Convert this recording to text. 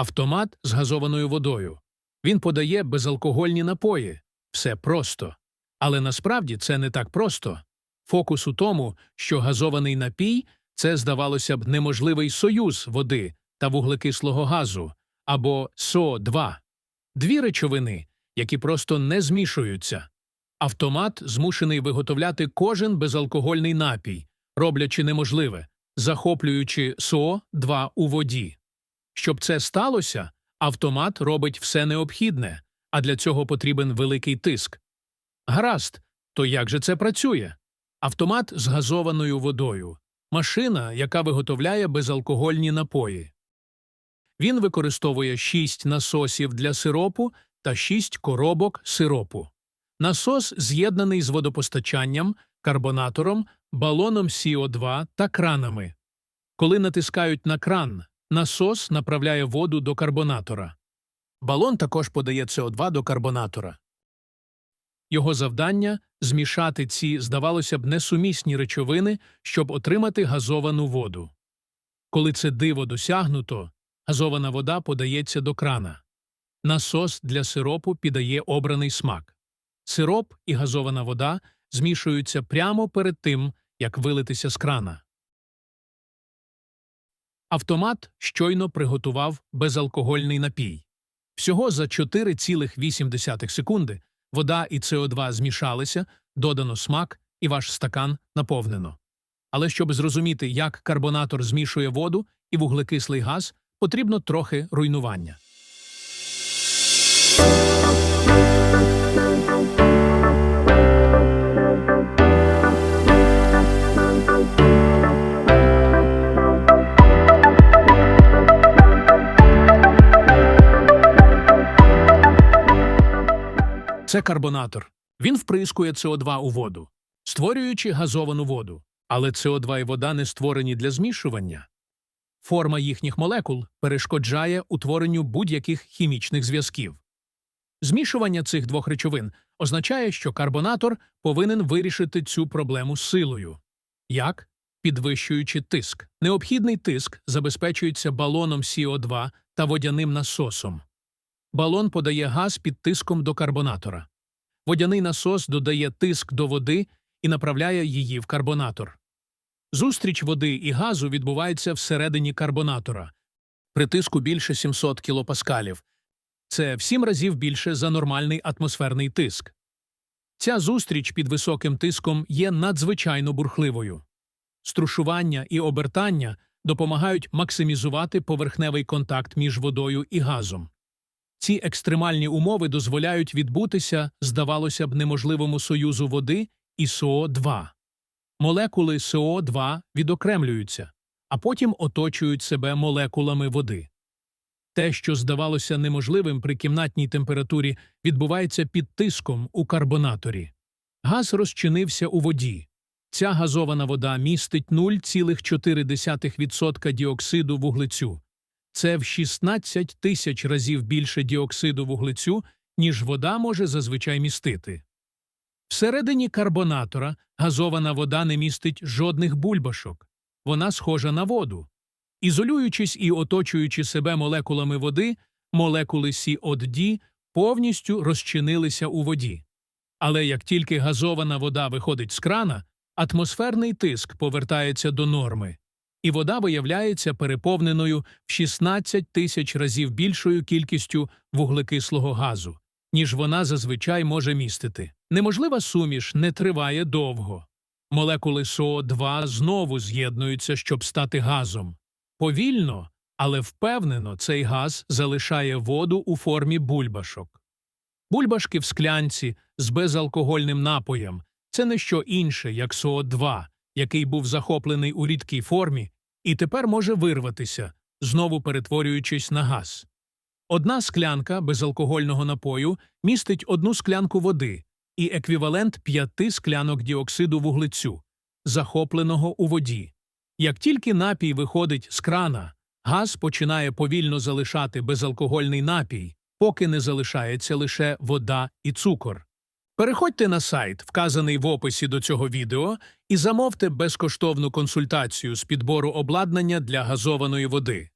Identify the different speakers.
Speaker 1: автомат з газованою водою. Він подає безалкогольні напої. Все просто. Але насправді це не так просто. Фокус у тому, що газований напій це, здавалося б, неможливий союз води та вуглекислого газу або СО2. Дві речовини, які просто не змішуються. Автомат змушений виготовляти кожен безалкогольний напій, роблячи неможливе, захоплюючи СО2 у воді. Щоб це сталося, автомат робить все необхідне, а для цього потрібен великий тиск. Гаразд, то як же це працює? Автомат з газованою водою, машина, яка виготовляє безалкогольні напої. Він використовує 6 насосів для сиропу та 6 коробок сиропу. Насос з'єднаний з водопостачанням, карбонатором, балоном СО2 та кранами. Коли натискають на кран, насос направляє воду до карбонатора. Балон також подає СО2 до карбонатора. Його завдання – змішати ці, здавалося б, несумісні речовини, щоб отримати газовану воду. Коли це диво досягнуто, газована вода подається до крана. Насос для сиропу підає обраний смак. Сироп і газована вода змішуються прямо перед тим, як вилитися з крана. Автомат щойно приготував безалкогольний напій. Всього за 4,8 секунди вода і СО2 змішалися, додано смак, і ваш стакан наповнено. Але щоб зрозуміти, як карбонатор змішує воду і вуглекислий газ, потрібно трохи руйнування. Це карбонатор. Він вприскує СО2 у воду, створюючи газовану воду. Але СО2 і вода не створені для змішування. Форма їхніх молекул перешкоджає утворенню будь-яких хімічних зв'язків. Змішування цих двох речовин означає, що карбонатор повинен вирішити цю проблему силою. Як? Підвищуючи тиск. Необхідний тиск забезпечується балоном СО2 та водяним насосом. Балон подає газ під тиском до карбонатора. Водяний насос додає тиск до води і направляє її в карбонатор. Зустріч води і газу відбувається всередині карбонатора. При тиску більше 700 кілопаскалів. Це в сім разів більше за нормальний атмосферний тиск. Ця зустріч під високим тиском є надзвичайно бурхливою. Струшування і обертання допомагають максимізувати поверхневий контакт між водою і газом. Ці екстремальні умови дозволяють відбутися, здавалося б, неможливому союзу води і СО2. Молекули СО2 відокремлюються, а потім оточують себе молекулами води. Те, що здавалося неможливим при кімнатній температурі, відбувається під тиском у карбонаторі. Газ розчинився у воді. Ця газована вода містить 0,4% діоксиду вуглецю. Це в 16 тисяч разів більше діоксиду вуглецю, ніж вода може зазвичай містити. Всередині карбонатора газована вода не містить жодних бульбашок. Вона схожа на воду. Ізолюючись і оточуючи себе молекулами води, молекули СО2 повністю розчинилися у воді. Але як тільки газована вода виходить з крана, атмосферний тиск повертається до норми, і вода виявляється переповненою в 16 тисяч разів більшою кількістю вуглекислого газу, ніж вона зазвичай може містити. Неможлива суміш не триває довго. Молекули СО2 знову з'єднуються, щоб стати газом. Повільно, але впевнено, цей газ залишає воду у формі бульбашок. Бульбашки в склянці з безалкогольним напоєм це не що інше, як СО2, який був захоплений у рідкій формі і тепер може вирватися, знову перетворюючись на газ. Одна склянка безалкогольного напою містить одну склянку води і еквівалент п'яти склянок діоксиду вуглецю, захопленого у воді. Як тільки напій виходить з крана, газ починає повільно залишати безалкогольний напій, поки не залишається лише вода і цукор. Переходьте на сайт, вказаний в описі до цього відео, і замовте безкоштовну консультацію з підбору обладнання для газованої води.